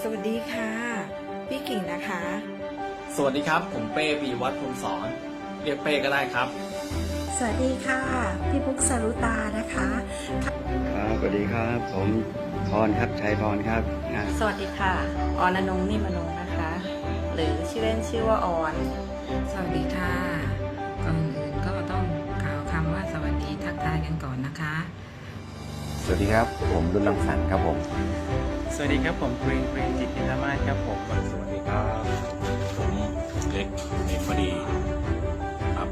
สวัสดีค่ะ พี่กิ่งนะคะ สวัสดีครับ ผมเป้ปีวัฒน์พรหมสอน เรียกเป้ก็ได้ครับ สวัสดีค่ะ พี่พุกสรุตานะคะครับสวัสดีครับ ผมพรครับชัยพรครับนะสวัสดีค่ะออนอนงนิ่มอนงนะคะ หรือชื่อเล่นชื่อว่าออน สวัสดีค่ะก่อนอื่นก็ต้องกล่าวคำว่าสวัสดีทักทายกันก่อนนะคะ สวัสดีครับ ผมรุ่นลังสรรค์ครับผม สวัสดีครับผมกรีนกรีนจิตอินทมาศครับผม สวัสดีครับ ผมเล็กเอกพอดีครับ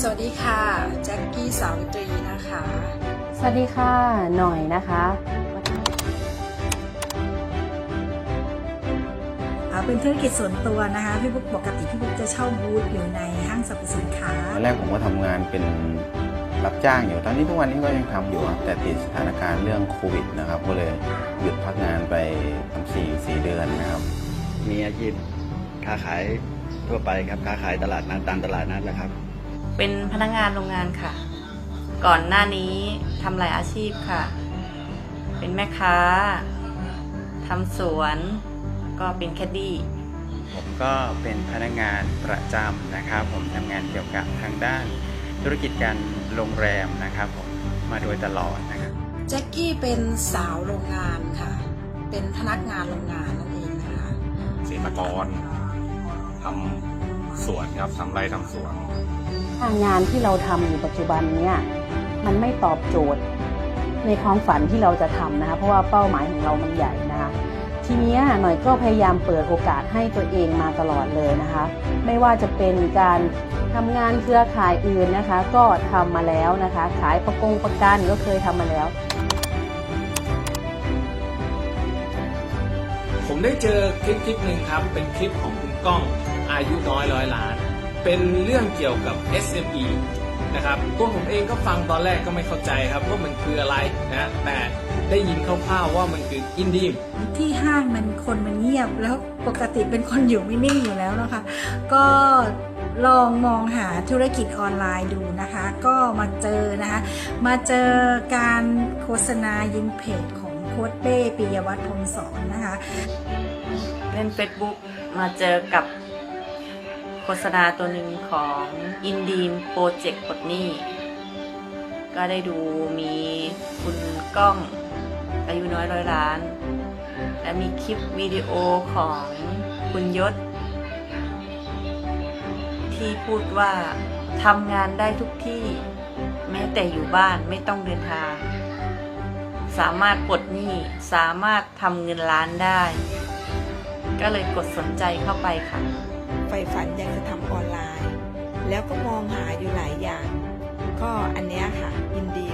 สวัสดีค่ะแจ็คกี้สาวิตรีนะคะ สวัสดีค่ะหน่อยนะคะอ่าเป็นธุรกิจส่วนตัวนะคะพี่พุกปกติพี่พุกจะเช่าบูธอยู่ในห้างสรรพสินค้าตอนแรกผมก็ทำงานเป็น รับจ้างอยู่ ตอนนี้ทุกวันนี้ก็ยังทำอยู่ครับแต่ติดสถานการณ์เรื่องโควิดนะครับ ก็เลยหยุดพักงานไปทำสี่สี่เดือนนะครับ มีอาชีพค้าขายทั่วไปครับค้าขายตลาดนัดตามตลาดนัดแหละครับ เป็นพนักงานโรงงานค่ะ ก่อนหน้านี้ทำหลายอาชีพค่ะ เป็นแม่ค้าทำสวน ก็เป็นแคดดี้ผมก็เป็นพนักงานประจำนะครับ ผมทำงานเกี่ยวกับทางด้านธุรกิจการ โรงแรมนะครับผมมาโดยตลอดนะครับแจ็คกี้เป็นสาวโรงงานค่ะ เป็นพนักงานโรงงานนั่นเองนะคะเกษตรกรทำสวนครับทำไร่ทำสวนงานที่เราทำอยู่ปัจจุบันเนี่ยมันไม่ตอบโจทย์ในความฝันที่เราจะทำนะคะเพราะว่าเป้าหมายของเรามันใหญ่นะคะทีเนี้ยหน่อยก็พยายามเปิดโอกาสให้ตัวเองมาตลอดเลยนะคะ ไม่ว่าจะเป็นการ ทำงานเครือข่ายอื่นนะคะ ก็ทำมาแล้วนะคะ ขายประกงประกันก็เคยทำมาแล้ว ผมได้เจอคลิปคลิปหนึ่งครับ เป็นคลิปของคุณก้องอายุน้อยร้อยล้าน เป็นเรื่องเกี่ยวกับ SME นะครับตัวผมเองก็ฟังตอนแรกก็ไม่เข้าใจครับว่ามันคืออะไรนะแต่ได้ยินคร่าวๆว่ามันคืออินดีมที่ห้างมันคนมันเงียบแล้วปกติเป็นคนอยู่ไม่นิ่งอยู่แล้วนะคะก็ ลองมองหาธุรกิจออนไลน์ดูนะคะ ก็มาเจอนะคะ มาเจอการโฆษณายิงเพจของโค้ดเป้ปิยวัฒน์พรหมสอนนะคะเล่น Facebook มาเจอกับโฆษณาตัวหนึ่งของอินดีมโปรเจกต์ปดนี้ก็ได้ดูมีคุณก้องอายุน้อยร้อยล้าน และมีคลิปวิดีโอของคุณยศ ที่พูดว่าทำงานได้ทุกที่ แม้แต่อยู่บ้านไม่ต้องเดินทาง สามารถปลดหนี้สามารถทำเงินล้านได้ ก็เลยกดสนใจเข้าไปค่ะใฝ่ฝันอยากจะทำออนไลน์ แล้วก็มองหาอยู่หลายอย่าง ก็อันเนี้ยค่ะยินดี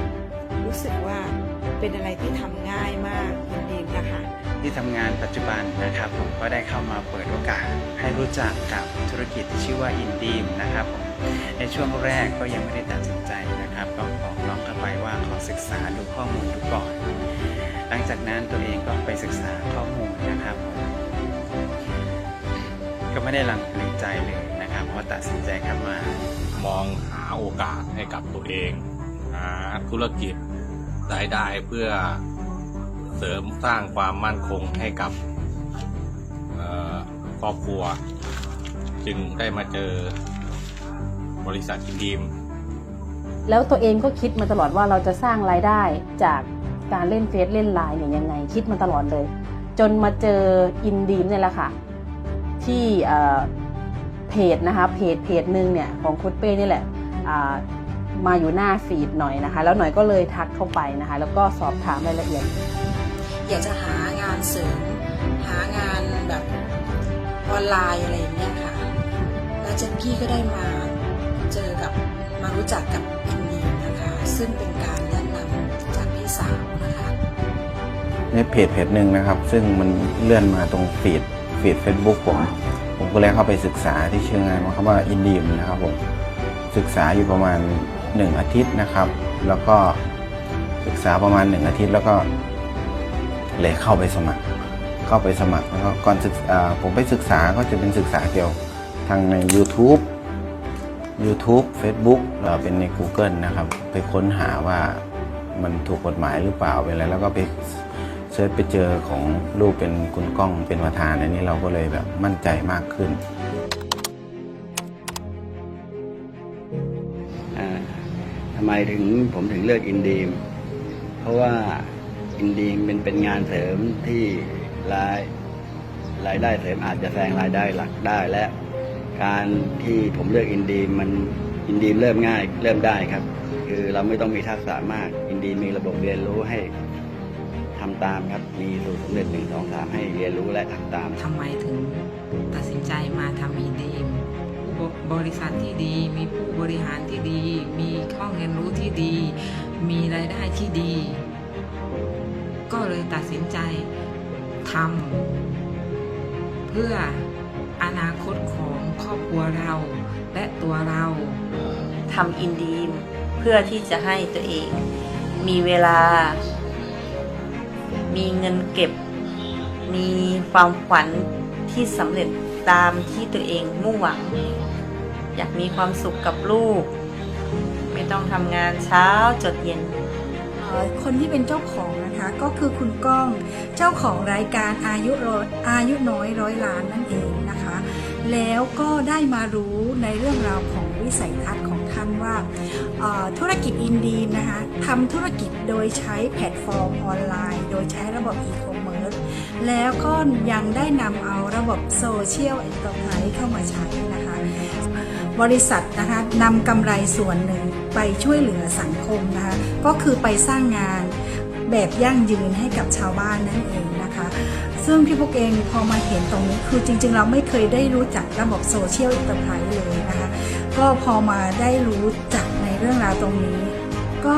รู้สึกว่าเป็นอะไรที่ทำง่ายมากยินดีนะคะ ที่ทำงานปัจจุบันนะครับผมก็ได้เข้ามาเปิดโอกาสให้รู้จักกับธุรกิจที่ชื่อว่าอินดีมนะครับผมในช่วงแรกก็ยังไม่ได้ตัดสินใจนะครับ ก็บอกน้องเข้าไปว่าขอศึกษาดูข้อมูลดูก่อน หลังจากนั้นตัวเองก็ไปศึกษาข้อมูลนะครับผมก็ไม่ได้ลังเลใจเลยนะครับเพราะตัดสินใจเข้ามามองหาโอกาสให้กับตัวเองหาธุรกิจรายได้เพื่อ เสริมสร้างความมั่นคงให้กับครอบครัว จึงได้มาเจอบริษัทอินดีมแล้วตัวเองก็คิดมาตลอดว่าเราจะสร้างรายได้จากการเล่นเฟซเล่นไลน์เนี่ยยังไงคิดมาตลอดเลย จนมาเจออินดีมเนี่ยแหละค่ะ ที่เพจนะคะเพจเพจหนึ่งเนี่ยของคุดเป้นี่แหละมาอยู่หน้าฟีดหน่อยนะคะ แล้วหน่อยก็เลยทักเข้าไปนะคะ แล้วก็สอบถามรายละเอียด อยากจะหางานเสริม หางานแบบออนไลน์อะไรอย่างเงี้ยค่ะ แล้วแจ็คกี้ก็ได้มาเจอกับมารู้จักกับอินดีมนะคะ ซึ่งเป็นการแนะนำจากพี่สาวนะคะ ในเพจเพจหนึ่งนะครับ ซึ่งมันเลื่อนมาตรงฟีดฟีดเฟซบุ๊กผมผมก็เลยเข้าไปศึกษาที่เชื่องานว่าคำว่าอินดีมนะครับผมศึกษาอยู่ประมาณ 1 อาทิตย์นะครับ แล้วก็ศึกษาประมาณ 1 อาทิตย์ แล้วก็ เลยเข้าไปสมัคร เข้าไปสมัครแล้วก็ก่อนศึกผมไปศึกษาก็จะเป็นศึกษาเกี่ยวทางใน YouTube YouTube Facebook เอ่อเป็นใน Google นะครับ ไปค้นหาว่ามันถูกกฎหมายหรือเปล่าเป็นอะไรแล้วก็ไปเซิร์ชไปเจอของลูกเป็นคุณก้องเป็นประธานอันนี้เราก็เลยแบบมั่นใจมากขึ้นอ่าทำไมถึงผมถึงเลือกอินดีม เพราะว่า อินดีมเป็นเป็นงานเสริมที่รายรายได้เสริมอาจจะแซงรายได้หลักได้และ การที่ผมเลือกอินดีมมันอินดีมเริ่มง่ายเริ่มได้ครับ คือเราไม่ต้องมีทักษะมาก อินดีมมีระบบเรียนรู้ให้ทำตามครับมีสูตรสำเร็จหนึ่งสองสามให้เรียนรู้และทำตามทำไมถึงตัดสินใจมาทำอีดีมบริษัทที่ดี มีผู้บริหารที่ดี มีห้อเรียนรู้ที่ดี มีรายได้ที่ดี ก็เลยตัดสินใจทำเพื่ออนาคตของครอบครัวเราและตัวเราทำอินดีมเพื่อที่จะให้ตัวเอง มีเวลา มีเงินเก็บ มีความฝันที่สำเร็จตามที่ตัวเองมุ่งหวัง อยากมีความสุขกับลูก ไม่ต้องทำงานเช้าจดเย็น คนที่เป็นเจ้าของนะคะก็คือคุณก้องเจ้าของรายการอายุรออายุน้อยร้อยล้านนั่นเองนะคะ แล้วก็ได้มารู้ในเรื่องราวของวิสัยทัศน์ของท่านว่าธุรกิจอินดีนะคะทำธุรกิจโดยใช้แพลตฟอร์มออนไลน์ โดยใช้ระบบอีคอมเมิร์ซแล้วก็ยังได้นำเอาระบบโซเชียลเอ็นเตอร์ไพรส์เข้ามาใช้นะคะ บริษัทนะคะนำกำไรส่วนหนึ่งไปช่วยเหลือสังคมนะคะก็คือไปสร้างงานแบบยั่งยืนให้กับชาวบ้านนั่นเองนะคะ ซึ่งพี่พวกเองพอมาเห็นตรงนี้คือจริงๆ เราไม่เคยได้รู้จักระบบโซเชียลอินเตอร์ไพรส์เลยนะคะก็พอมาได้รู้จักในเรื่องราวตรงนี้ ก็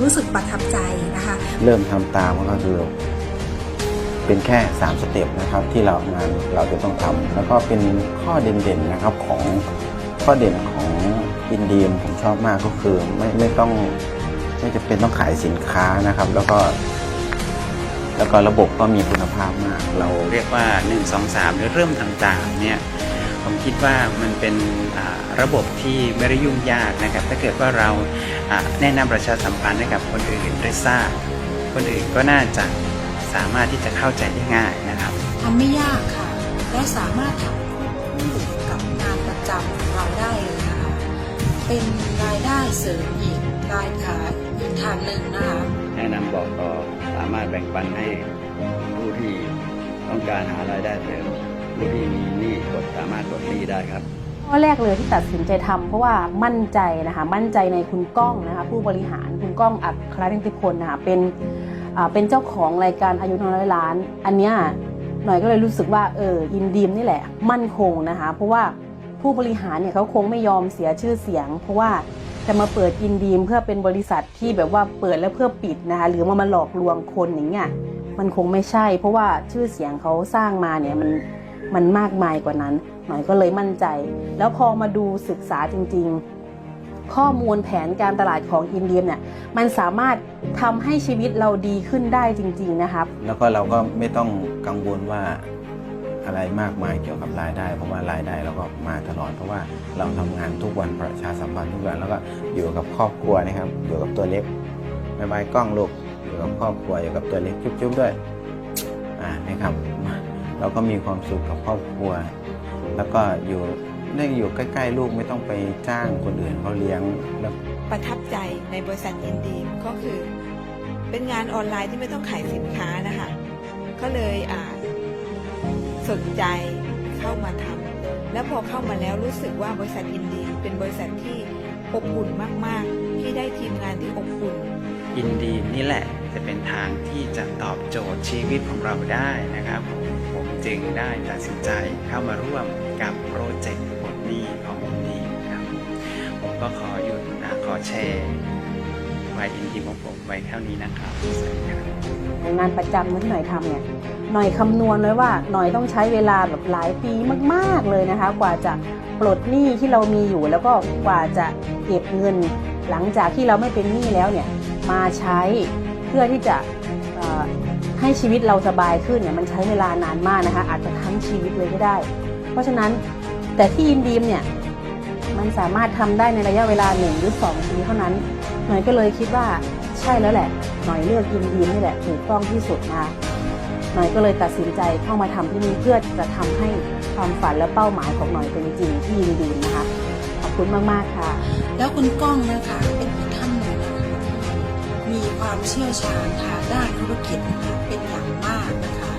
รู้สึกประทับใจนะคะ เริ่มทำตามก็คือเป็นแค่ 3 สเต็ปนะครับที่เรางานเราจะต้องทำแล้วก็เป็นข้อเด่นๆนะครับของ ข้อเด่นของอินเดียผมชอบมากก็คือไม่ไม่ต้องไม่จะเป็นต้องขายสินค้านะครับ แล้วก็ แล้วก็ระบบก็มีคุณภาพมาก เราเรียกว่า 1 2 3 หรือเริ่มต่างๆเนี่ยผมคิดว่ามันเป็นอ่าระบบที่ไม่ได้ยุ่งยากนะครับ ถ้าเกิดว่าเราอ่าแนะนำประชาสัมพันธ์ให้กับคนอื่นได้ทราบ คนอื่นก็น่าจะสามารถที่จะเข้าใจได้ง่ายนะครับทำไม่ยากค่ะ และสามารถทำ ควบคู่กับงานประจำของเราได้เลยนะคะเป็นรายได้เสริมอีกรายขายอีกทางหนึ่งนะคะแนะนำบอกต่อสามารถแบ่งปันให้ผู้ที่ต้องการหารายได้เสริมผู้ที่มีหนี้กดสามารถกดหนี้ได้ครับข้อแรกเลยที่ตัดสินใจทำเพราะว่ามั่นใจนะคะมั่นใจในคุณก้องนะคะผู้บริหารคุณก้องอัครนิติพลนะคะเป็นอ่าเป็นเจ้าของรายการอายุน้อยร้อยล้าน อันเนี้ย หน่อยก็เลยรู้สึกว่าเอออินดีมนี่แหละ มั่นคงนะคะ เพราะว่าผู้บริหารเนี่ยเขาคงไม่ยอมเสียชื่อเสียง เพราะว่าจะมาเปิดอินดีมเพื่อเป็นบริษัทที่แบบว่าเปิดแล้วเพื่อปิดนะคะหรือมามาหลอกลวงคนอย่างเงี้ยมันคงไม่ใช่ เพราะว่าชื่อเสียงเขาสร้างมาเนี่ยมันมันมากมายกว่านั้น หน่อยก็เลยมั่นใจ แล้วพอมาดูศึกษาจริง ๆ ข้อมูลแผนการตลาดของอินเดียเนี่ยมันสามารถทำให้ชีวิตเราดีขึ้นได้จริง ๆ นะครับ แล้วก็เราก็ไม่ต้องกังวลว่าอะไรมากมายเกี่ยวกับรายได้ เพราะว่ารายได้เราก็มาตลอดเพราะว่าเราทำงานทุกวันประชาสัมพันธ์ทุกวันแล้วก็อยู่กับครอบครัวนะครับ อยู่กับตัวเล็กบายบายกล้องลูกอยู่กับครอบครัวอยู่กับตัวเล็กจุ๊บๆด้วยอ่านะครับ เราก็มีความสุขกับครอบครัว แล้วก็อยู่ ได้อยู่ใกล้ ๆ ลูกไม่ต้องไปจ้างคนอื่นเขาเลี้ยงแล้วประทับใจในบริษัทอินดีมก็คือเป็นงานออนไลน์ที่ไม่ต้องขายสินค้านะคะก็เลยอ่าสนใจเข้ามาทำแล้วพอเข้ามาแล้วรู้สึกว่าบริษัทอินดีมเป็นบริษัทที่อบอุ่นมากๆ ที่ได้ทีมงานที่อบอุ่นอินดีมนี่แหละจะเป็นทางที่จะตอบโจทย์ชีวิตของเราได้นะครับ ผมจึงได้ตัดสินใจเข้ามาร่วมกับโปรเจกต์ นี่ของอินดีมครับผมก็ขอหยุดนะขอแชร์ไว้อินดีของผมไว้เท่านี้นะครับสวัสดีครับงานประจำที่หน่อยทำเนี่ยหน่อยคำนวณไว้ว่าหน่อยต้องใช้เวลาแบบหลายปีมาก ๆเลยนะคะ กว่าจะปลดหนี้ที่เรามีอยู่ แล้วก็กว่าจะเก็บเงิน หลังจากที่เราไม่เป็นหนี้แล้วเนี่ยมาใช้เพื่อที่จะให้ชีวิตเราสบายขึ้นเนี่ยมันใช้เวลานานมากนะคะ อาจจะทั้งชีวิตเลยก็ได้ เพราะฉะนั้น แต่ที่อินดีมเนี่ยมันสามารถทำได้ในระยะเวลาหนึ่งหรือสองปีเท่านั้น หน่อยก็เลยคิดว่าใช่แล้วแหละ หน่อยเลือกอินดีมนี่แหละถูกต้องที่สุดนะคะหน่อยก็เลยตัดสินใจเข้ามาทำที่นี่เพื่อจะทำให้ความฝันและเป้าหมายของหน่อยเป็นจริงที่อินดีมนะคะ ขอบคุณมากๆค่ะ แล้วคุณก้องนะคะเป็นอีกท่านหนึ่งนะคะมีความเชี่ยวชาญทางด้านธุรกิจนะคะเป็นอย่างมากนะคะ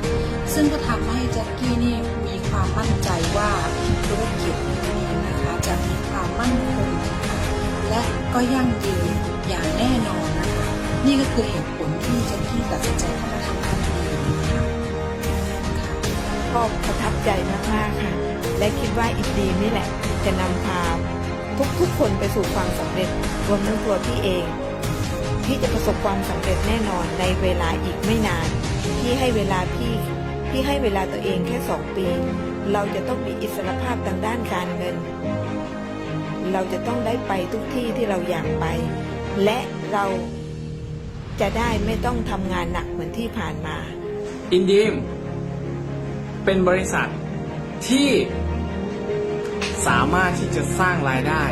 ซึ่งก็ทำให้แจ็คกี้นี่มีความมั่นใจว่า ธุรกิจนี้นะคะจะมีความมั่นคงนะคะและก็ยั่งยืนอย่างแน่นอนนะคะนี่ก็คือเหตุผลที่แจ็คกี้ตัดสินใจเข้ามาทำงานที่นี่นะคะค่ะก็ประทับใจมากๆค่ะ และคิดว่าอินดีนี่แหละ จะนำพาทุกๆคนไปสู่ความสำเร็จรวมทั้งตัวพี่เองพี่จะประสบความสำเร็จแน่นอนในเวลาอีกไม่นาน พี่ให้เวลาพี่ พี่ให้เวลาตัวเองแค่สองปี เราจะต้องมีอิสรภาพทางด้านการเงิน เราจะต้องได้ไปทุกที่ที่เราอยากไป และเราจะได้ไม่ต้องทำงานหนักเหมือนที่ผ่านมา อินดีมเป็นบริษัทที่สามารถที่จะสร้างรายได้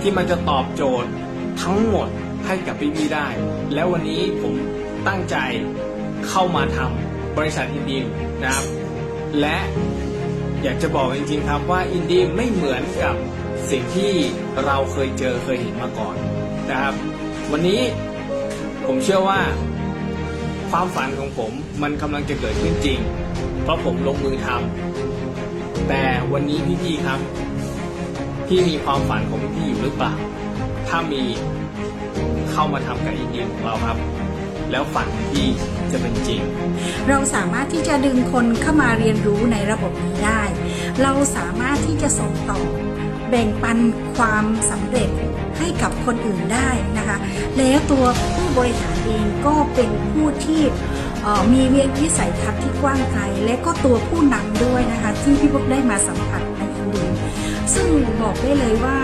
ที่มันจะตอบโจทย์ทั้งหมดให้กับพี่ๆได้ แล้ววันนี้ผมตั้งใจเข้ามาทำบริษัทอินดีมนะครับ และอยากจะบอกจริงๆครับว่าอินดีมไม่เหมือนกับสิ่งที่เราเคยเจอเคยเห็นมาก่อนนะครับ วันนี้ผมเชื่อว่าความฝันของผมมันกำลังจะเกิดขึ้นจริง เพราะผมลงมือทำแต่วันนี้พี่ๆครับ พี่มีความฝันของพี่อยู่หรือเปล่า ถ้ามีเข้ามาทำกับอินดียของเราครับ แล้วฝันของพี่จะเป็นจริง เราสามารถที่จะดึงคนเข้ามาเรียนรู้ในระบบนี้ได้ เราสามารถที่จะส่งต่อ แบ่งปันความสำเร็จให้กับคนอื่นได้นะคะ แล้วตัวผู้บริหารเองก็เป็นผู้ที่มีเวียนวิสัยทัศน์ที่กว้างไกลและก็ตัวผู้นำด้วยนะคะ ที่พี่พวกได้มาสัมผัสในอินเดียซึ่งบอกได้เลยว่า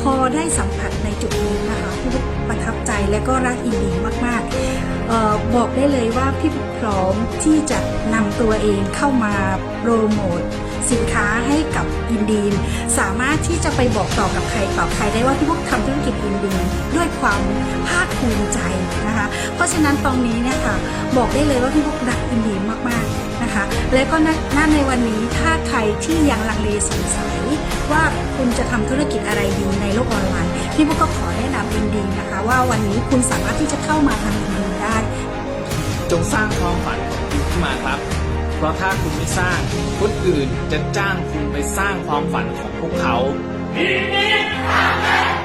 พอได้สัมผัสใน จุดนี้นะคะพี่พวกประทับใจและก็รักอินดีมากๆออบอกได้เลยว่าพี่ปุ๊กพร้อมที่จะนำตัวเองเข้ามาโปรโมทสินค้าให้กับอินดีนสามารถที่จะไปบอกต่อกับใครต่อใครได้ว่าพี่ปุ๊กทำธุรกิจอินดีนด้วยความภาคภูมิใจนะคะ เพราะฉะนั้นตรงนี้เนี่ยค่ะบอกได้เลยว่าพี่ปุ๊กรักอินดีนมากๆนะคะ และก็ณในวันนี้ถ้าใครที่ยังลังเลสงสัย ว่าคุณจะทำธุรกิจอะไรดีในโลกออนไลน์ พี่บุ๊กก็ขอแนะนำอินดีนะคะ ว่าวันนี้คุณสามารถที่จะเข้ามาทำอินดีนได้ จงสร้างความฝันของคุณขึ้นมาครับ เพราะถ้าคุณไม่สร้างคนอื่นจะจ้างคุณไปสร้างความฝันของพวกเขา Indeed,